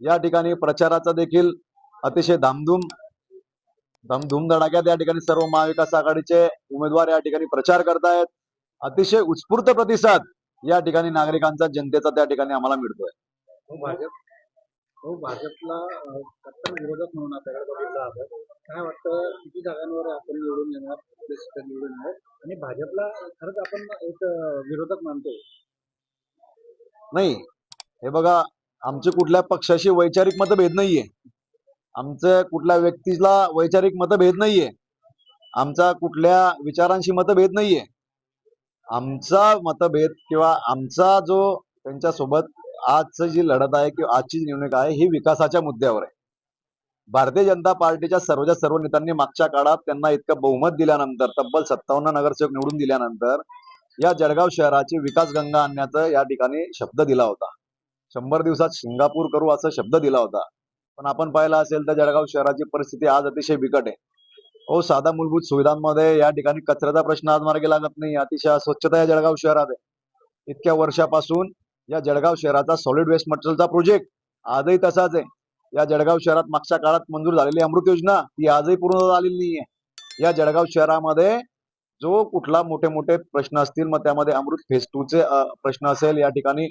या ठिकाणी प्रचाराचा देखील अतिशय धामधूम धम धूमधडाक्यात या ठिकाणी सर्व महाविकास आघाडीचे उमेदवार या ठिकाणी प्रचार करतायत. अतिशय उत्स्फूर्त प्रतिसाद या ठिकाणी नागरिकांचा जनतेचा त्या ठिकाणी आम्हाला मिळतोय. हो भाजप. हो भाजपला कट्टर विरोधक म्हणून आपल्याकडे बघितलं काय वाटतं किती जागांवर आपण निवडून येणार निवडून येणार? आणि भाजपला खरंच आपण एक विरोधक मानतो नाही. हे बघा आमचे कुठल्या पक्षाशी वैचारिक मतभेद नाहीये. आमचं कुठल्या व्यक्तीला वैचारिक मतभेद नाहीये. आमचा कुठल्या विचारांशी मतभेद नाहीये. आमचा मतभेद किंवा आमचा जो त्यांच्यासोबत आजची जी लढत आहे किंवा आजची निवडणूक आहे ही विकासाच्या मुद्द्यावर आहे. भारतीय जनता पार्टीच्या सर्वच्या सर्व नेत्यांनी मागच्या काळात त्यांना इतकं बहुमत दिल्यानंतर तब्बल सत्तावन्न नगरसेवक निवडून दिल्यानंतर या जळगाव शहराची विकास गंगा आणण्याचा या ठिकाणी शब्द दिला होता. शंभर दिवसात सिंगापूर करू असा शब्द दिला होता. पण आपण पाहिलं असेल तर जळगाव शहराची परिस्थिती आज अतिशय बिकट आहे. हो साधा मूलभूत सुविधांमध्ये या ठिकाणी कचऱ्याचा प्रश्न आज मार्गी लागत नाही. अतिशय अस्वच्छता या जळगाव शहरात आहे. इतक्या वर्षापासून या जळगाव शहराचा सॉलिड वेस्ट मटेरियलचा प्रोजेक्ट आजही तसाच आहे. या जळगाव शहरात मागच्या काळात मंजूर झालेली अमृत योजना ती आजही पूर्ण झालेली नाहीये. या जळगाव शहरामध्ये जो कुठला मोठे मोठे प्रश्न असतील मग त्यामध्ये अमृत फेज टू चे प्रश्न असेल या ठिकाणी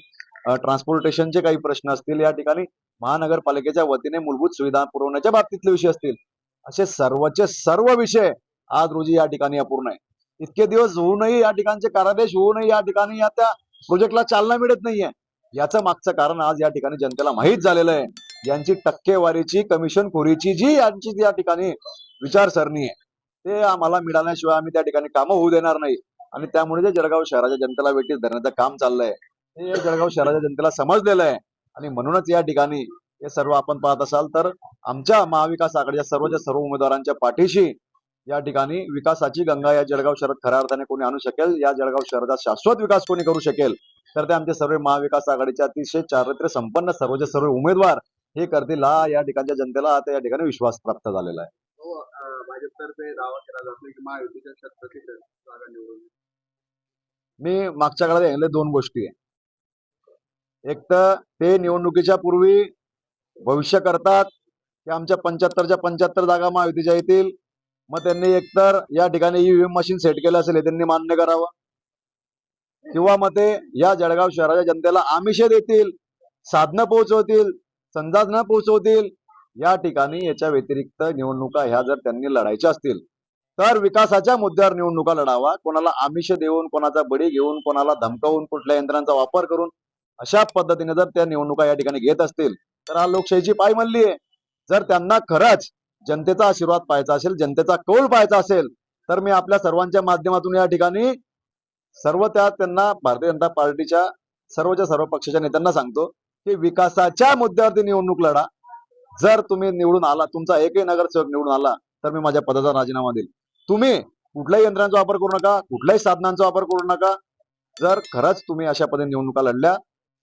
ट्रान्सपोर्टेशनचे काही प्रश्न असतील या ठिकाणी महानगरपालिकेच्या वतीने मूलभूत सुविधा पुरवण्याच्या बाबतीतले विषय असतील. असे सर्वचे सर्व विषय आज रोजी या ठिकाणी अपूर्ण आहे. इतके दिवस होऊनही या ठिकाणचे कारादेश होऊनही या ठिकाणी या त्या प्रोजेक्टला चालना मिळत नाहीये. याचं मागचं कारण आज या ठिकाणी जनतेला माहीत झालेलं आहे. यांची टक्केवारीची कमिशन खोरीची जी यांची या ठिकाणी विचारसरणी आहे ते आम्हाला मिळाल्याशिवाय आम्ही त्या ठिकाणी कामं होऊ देणार नाही. आणि त्यामुळे जे जळगाव शहराच्या जनतेला वेटीस धरण्याचं काम चाललंय हे या जळगाव शहराच्या जनतेला समजलेलं आहे. आणि म्हणूनच या ठिकाणी हे सर्व आपण पाहत असाल तर आमच्या महाविकास आघाडीच्या सर्वच्या सर्व उमेदवारांच्या पाठीशी या ठिकाणी विकासाची गंगा या जळगाव शहरात खऱ्या अर्थाने कोणी आणू शकेल या जळगाव शहराचा शाश्वत विकास कोणी करू शकेल तर ते आमचे सर्व महाविकास आघाडीचे अतिशय चारित्र्य संपन्न सर्वचे सर्व उमेदवार हे करतील हा या ठिकाणच्या जनतेला आता या ठिकाणी विश्वास प्राप्त झालेला आहे. हो मी मागच्या काळात दोन गोष्टी आहे. एक तर ते निवडणुकीच्या पूर्वी भविष्य करतात की आमच्या पंच्याहत्तरच्या पंच्याहत्तर जागा महायुतीच्या येतील. मग त्यांनी एकतर या ठिकाणी ईव्हीएम मशीन सेट केलं असेल हे त्यांनी मान्य करावं. किंवा मग ते या जळगाव शहराच्या जनतेला आमिषे देतील साधनं पोहोचवतील संधानं पोहोचवतील. या ठिकाणी याच्या व्यतिरिक्त निवडणुका ह्या जर त्यांनी लढायच्या असतील तर विकासाच्या मुद्द्यावर निवडणुका लढावा. कोणाला आमिष देऊन कोणाचा बळी घेऊन कोणाला धमकावून कुठल्या यंत्रांचा वापर करून अशा पद्धतीने जर त्या निवडणुका या ठिकाणी घेत असतील तर हा लोकशाहीची पायमल्ली आहे. जर त्यांना खरंच जनतेचा आशीर्वाद पाहायचा असेल जनतेचा कौल पाहायचा असेल तर मी आपल्या सर्वांच्या माध्यमातून या ठिकाणी सर्व त्या त्यांना भारतीय जनता पार्टीच्या सर्वच्या सर्व पक्षाच्या नेत्यांना सांगतो की विकासाच्या मुद्द्यावरती निवडणूक लढा. जर तुम्ही निवडून आला तुमचा एकही नगरसेवक निवडून आला तर मी माझ्या पदाचा राजीनामा देईल. तुम्ही कुठल्याही यंत्रांचा वापर करू नका कुठल्याही साधनांचा वापर करू नका. जर खरंच तुम्ही अशा पद्धतीने निवडणुका लढल्या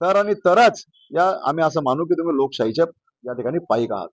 तर आणि तरच या आम्ही असं मानू की तुम्ही लोकशाहीच्या या ठिकाणी पायिक आहात.